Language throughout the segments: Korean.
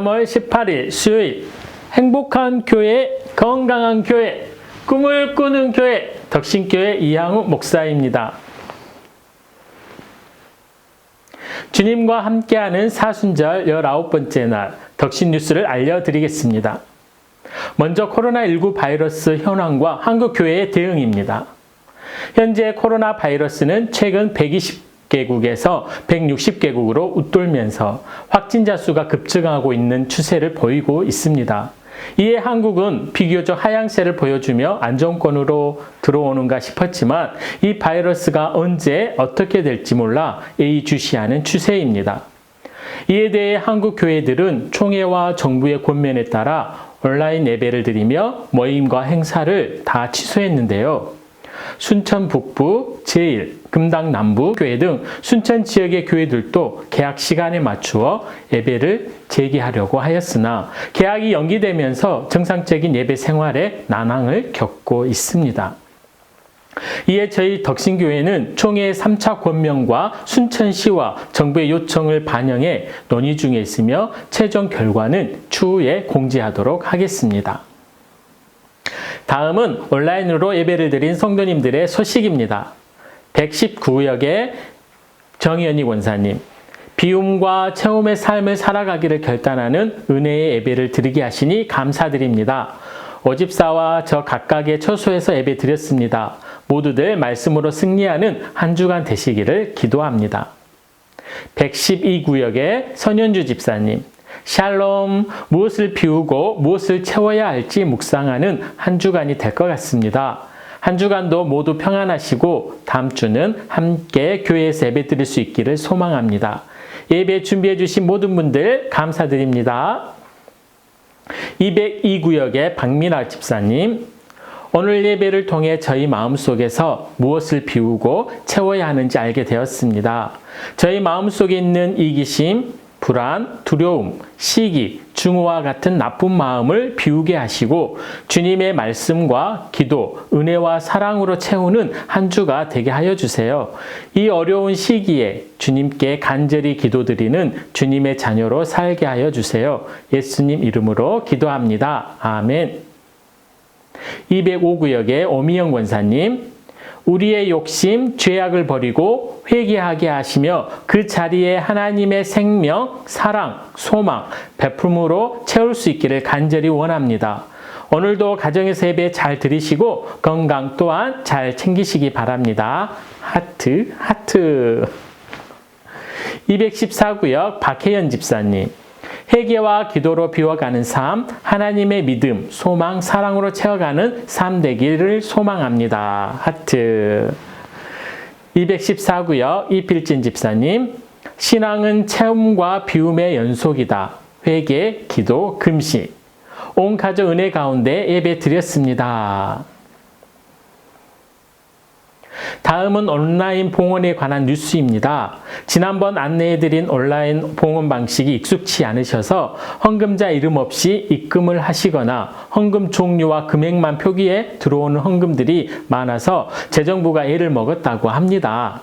3월 18일 수요일 행복한 교회, 건강한 교회, 꿈을 꾸는 교회 덕신교회 이향우 목사입니다. 주님과 함께하는 사순절 19번째 날 덕신 뉴스를 알려드리겠습니다. 먼저 코로나19 바이러스 현황과 한국 교회의 대응입니다. 현재 코로나 바이러스는 최근 120 개국에서 160개국으로 웃돌면서 확진자 수가 급증하고 있는 추세를 보이고 있습니다. 이에 한국은 비교적 하향세를 보여주며 안정권으로 들어오는가 싶었지만 이 바이러스가 언제 어떻게 될지 몰라 예의주시하는 추세입니다. 이에 대해 한국 교회들은 총회와 정부의 권면에 따라 온라인 예배를 드리며 모임과 행사를 다 취소했는데요. 순천 북부, 제일, 금당 남부 교회 등 순천 지역의 교회들도 개학 시간에 맞추어 예배를 재개하려고 하였으나 개학이 연기되면서 정상적인 예배 생활에 난항을 겪고 있습니다. 이에 저희 덕신교회는 총회 3차 권명과 순천시와 정부의 요청을 반영해 논의 중에 있으며 최종 결과는 추후에 공지하도록 하겠습니다. 다음은 온라인으로 예배를 드린 성도님들의 소식입니다. 119역의 정현희 권사님, 비움과 체험의 삶을 살아가기를 결단하는 은혜의 예배를 드리게 하시니 감사드립니다. 오집사와 저 각각의 처소에서 예배 드렸습니다. 모두들 말씀으로 승리하는 한 주간 되시기를 기도합니다. 112구역의 선현주 집사님, 샬롬, 무엇을 비우고 무엇을 채워야 할지 묵상하는 한 주간이 될 것 같습니다. 한 주간도 모두 평안하시고 다음 주는 함께 교회에서 예배 드릴 수 있기를 소망합니다. 예배 준비해 주신 모든 분들 감사드립니다. 202구역의 박민아 집사님, 오늘 예배를 통해 저희 마음속에서 무엇을 비우고 채워야 하는지 알게 되었습니다. 저희 마음속에 있는 이기심, 불안, 두려움, 시기, 증오와 같은 나쁜 마음을 비우게 하시고 주님의 말씀과 기도, 은혜와 사랑으로 채우는 한 주가 되게 하여 주세요. 이 어려운 시기에 주님께 간절히 기도드리는 주님의 자녀로 살게 하여 주세요. 예수님 이름으로 기도합니다. 아멘. 205구역의 오미영 권사님, 우리의 욕심, 죄악을 버리고 회개하게 하시며 그 자리에 하나님의 생명, 사랑, 소망, 베품으로 채울 수 있기를 간절히 원합니다. 오늘도 가정에서 예배 잘 들으시고 건강 또한 잘 챙기시기 바랍니다. 하트, 하트. 214구역 박혜연 집사님. 회개와 기도로 비워가는 삶, 하나님의 믿음, 소망, 사랑으로 채워가는 삶 되기를 소망합니다. 하트. 214구역 이필진 집사님, 신앙은 체험과 비움의 연속이다. 회개, 기도, 금식. 온 가족 은혜 가운데 예배 드렸습니다. 다음은 온라인 봉헌에 관한 뉴스입니다. 지난번 안내해드린 온라인 봉헌 방식이 익숙치 않으셔서 헌금자 이름 없이 입금을 하시거나 헌금 종류와 금액만 표기에 들어오는 헌금들이 많아서 재정부가 애를 먹었다고 합니다.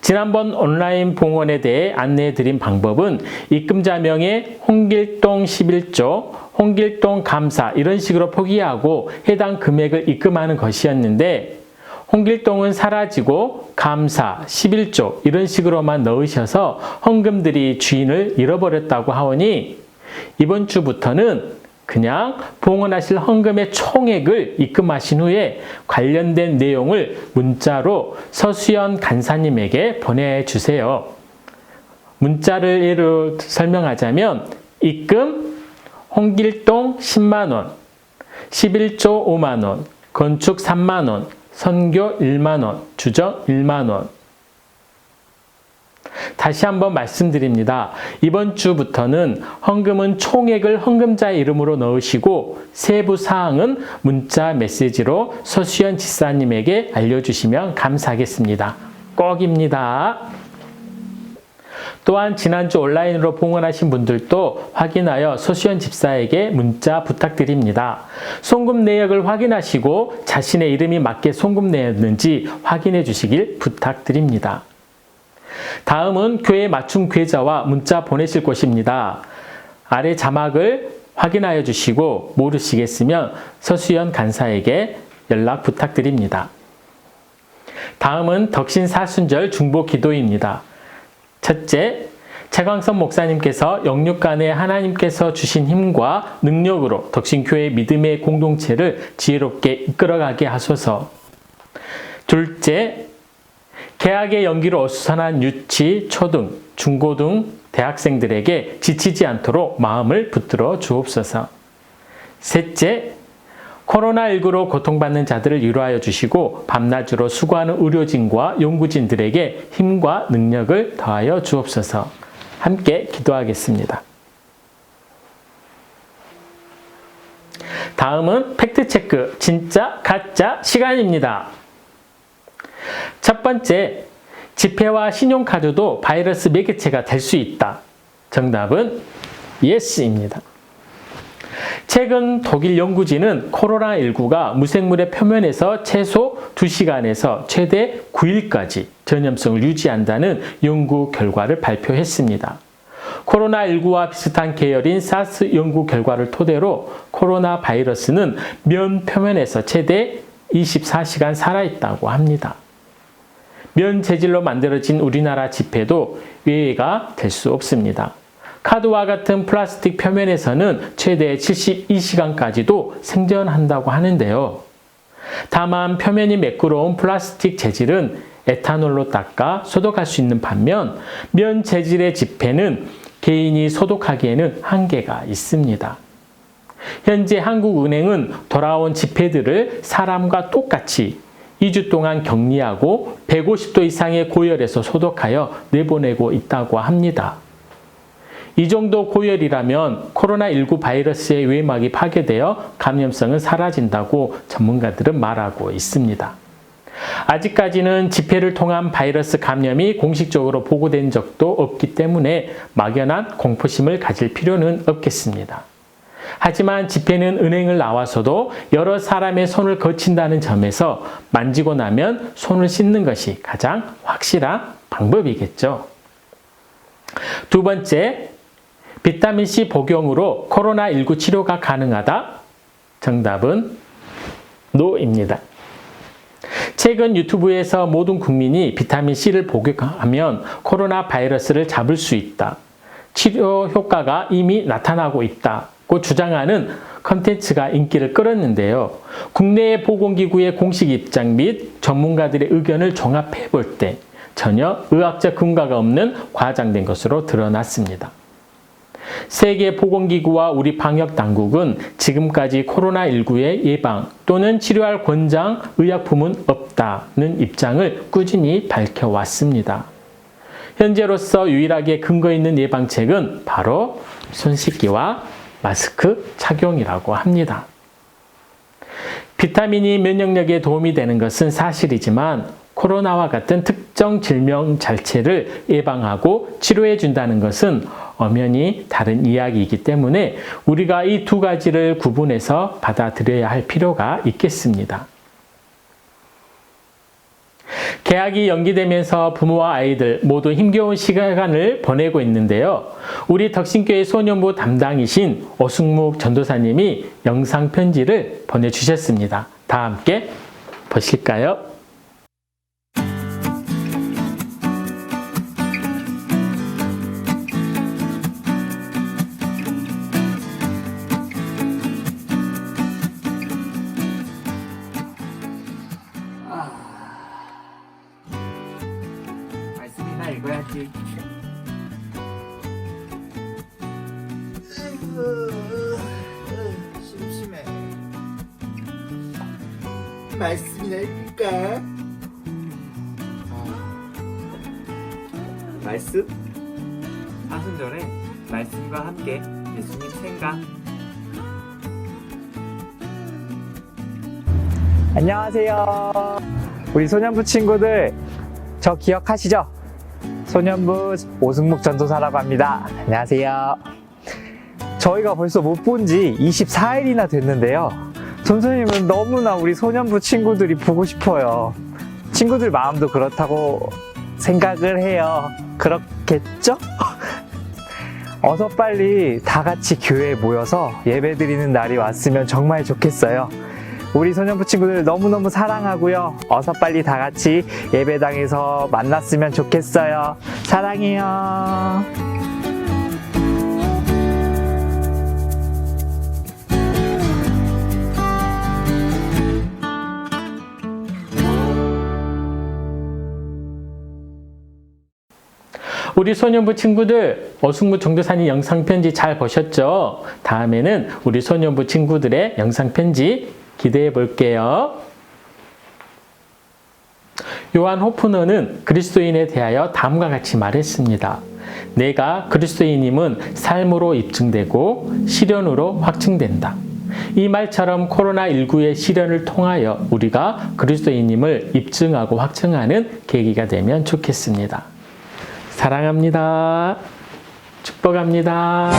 지난번 온라인 봉헌에 대해 안내해드린 방법은 입금자명에 홍길동 11조, 홍길동 감사 이런 식으로 표기하고 해당 금액을 입금하는 것이었는데 홍길동은 사라지고 감사, 11조 이런 식으로만 넣으셔서 헌금들이 주인을 잃어버렸다고 하오니 이번 주부터는 그냥 봉헌하실 헌금의 총액을 입금하신 후에 관련된 내용을 문자로 서수연 간사님에게 보내주세요. 문자를 예로 설명하자면 입금 홍길동 10만원, 11조 5만원, 건축 3만원, 선교 1만원, 주정 1만원. 다시 한번 말씀드립니다. 이번 주부터는 헌금은 총액을 헌금자의 이름으로 넣으시고 세부 사항은 문자 메시지로 서수연 지사님에게 알려주시면 감사하겠습니다. 꼭입니다. 또한 지난주 온라인으로 봉헌하신 분들도 확인하여 소시현 집사에게 문자 부탁드립니다. 송금 내역을 확인하시고 자신의 이름이 맞게 송금 내었는지 확인해 주시길 부탁드립니다. 다음은 교회 맞춤 계좌와 문자 보내실 곳입니다. 아래 자막을 확인하여 주시고 모르시겠으면 서수연 간사에게 연락 부탁드립니다. 다음은 덕신 사순절 중보 기도입니다. 첫째, 최광선 목사님께서 영육간에 하나님께서 주신 힘과 능력으로 덕신교회 믿음의 공동체를 지혜롭게 이끌어가게 하소서. 둘째, 계약의 연기로 어수선한 유치, 초등, 중고등 대학생들에게 지치지 않도록 마음을 붙들어 주옵소서. 셋째, 코로나19로 고통받는 자들을 위로하여 주시고 밤낮으로 수고하는 의료진과 연구진들에게 힘과 능력을 더하여 주옵소서. 함께 기도하겠습니다. 다음은 팩트체크, 진짜, 가짜 시간입니다. 첫 번째, 지폐와 신용카드도 바이러스 매개체가 될 수 있다. 정답은 예스입니다. 최근 독일 연구진은 코로나19가 무생물의 표면에서 최소 2시간에서 최대 9일까지 전염성을 유지한다는 연구 결과를 발표했습니다. 코로나19와 비슷한 계열인 사스 연구 결과를 토대로 코로나 바이러스는 면 표면에서 최대 24시간 살아있다고 합니다. 면 재질로 만들어진 우리나라 지폐도 외회가 될 수 없습니다. 카드와 같은 플라스틱 표면에서는 최대 72시간까지도 생존한다고 하는데요. 다만 표면이 매끄러운 플라스틱 재질은 에탄올로 닦아 소독할 수 있는 반면 면 재질의 지폐는 개인이 소독하기에는 한계가 있습니다. 현재 한국은행은 돌아온 지폐들을 사람과 똑같이 2주 동안 격리하고 150도 이상의 고열에서 소독하여 내보내고 있다고 합니다. 이 정도 고열이라면 코로나19 바이러스의 외막이 파괴되어 감염성은 사라진다고 전문가들은 말하고 있습니다. 아직까지는 집회를 통한 바이러스 감염이 공식적으로 보고된 적도 없기 때문에 막연한 공포심을 가질 필요는 없겠습니다. 하지만 집회는 은행을 나와서도 여러 사람의 손을 거친다는 점에서 만지고 나면 손을 씻는 것이 가장 확실한 방법이겠죠. 두 번째, 비타민C 복용으로 코로나19 치료가 가능하다? 정답은 노입니다. 최근 유튜브에서 모든 국민이 비타민C를 복용하면 코로나 바이러스를 잡을 수 있다. 치료 효과가 이미 나타나고 있다고 주장하는 컨텐츠가 인기를 끌었는데요. 국내의 보건기구의 공식 입장 및 전문가들의 의견을 종합해 볼 때 전혀 의학적 근거가 없는 과장된 것으로 드러났습니다. 세계 보건기구와 우리 방역 당국은 지금까지 코로나19의 예방 또는 치료할 권장 의약품은 없다는 입장을 꾸준히 밝혀왔습니다. 현재로서 유일하게 근거 있는 예방책은 바로 손 씻기와 마스크 착용이라고 합니다. 비타민이 면역력에 도움이 되는 것은 사실이지만 코로나와 같은 특 정 질병 자체를 예방하고 치료해 준다는 것은 엄연히 다른 이야기이기 때문에 우리가 이 두 가지를 구분해서 받아들여야 할 필요가 있겠습니다. 계약이 연기되면서 부모와 아이들 모두 힘겨운 시간을 보내고 있는데요. 우리 덕신교회 소년부 담당이신 오승묵 전도사님이 영상 편지를 보내주셨습니다. 다 함께 보실까요? 읽어야지. 심심해. 말씀이나 읽을까? 말씀? 사순절에 말씀과 함께 예수님 생각. 안녕하세요. 우리 소년부 친구들, 저 기억하시죠? 소년부 오승묵 전도사라고 합니다. 안녕하세요. 저희가 벌써 못 본 지 24일이나 됐는데요. 전선님은 너무나 우리 소년부 친구들이 보고 싶어요. 친구들 마음도 그렇다고 생각을 해요. 그렇겠죠? 어서 빨리 다 같이 교회에 모여서 예배 드리는 날이 왔으면 정말 좋겠어요. 우리 소년부 친구들 너무너무 사랑하고요. 어서 빨리 다 같이 예배당에서 만났으면 좋겠어요. 사랑해요. 우리 소년부 친구들 어순무 정도사님 영상 편지 잘 보셨죠? 다음에는 우리 소년부 친구들의 영상 편지 기대해 볼게요. 요한 호프너는 그리스도인에 대하여 다음과 같이 말했습니다. 내가 그리스도인임은 삶으로 입증되고 시련으로 확증된다. 이 말처럼 코로나19의 시련을 통하여 우리가 그리스도인임을 입증하고 확증하는 계기가 되면 좋겠습니다. 사랑합니다. 축복합니다.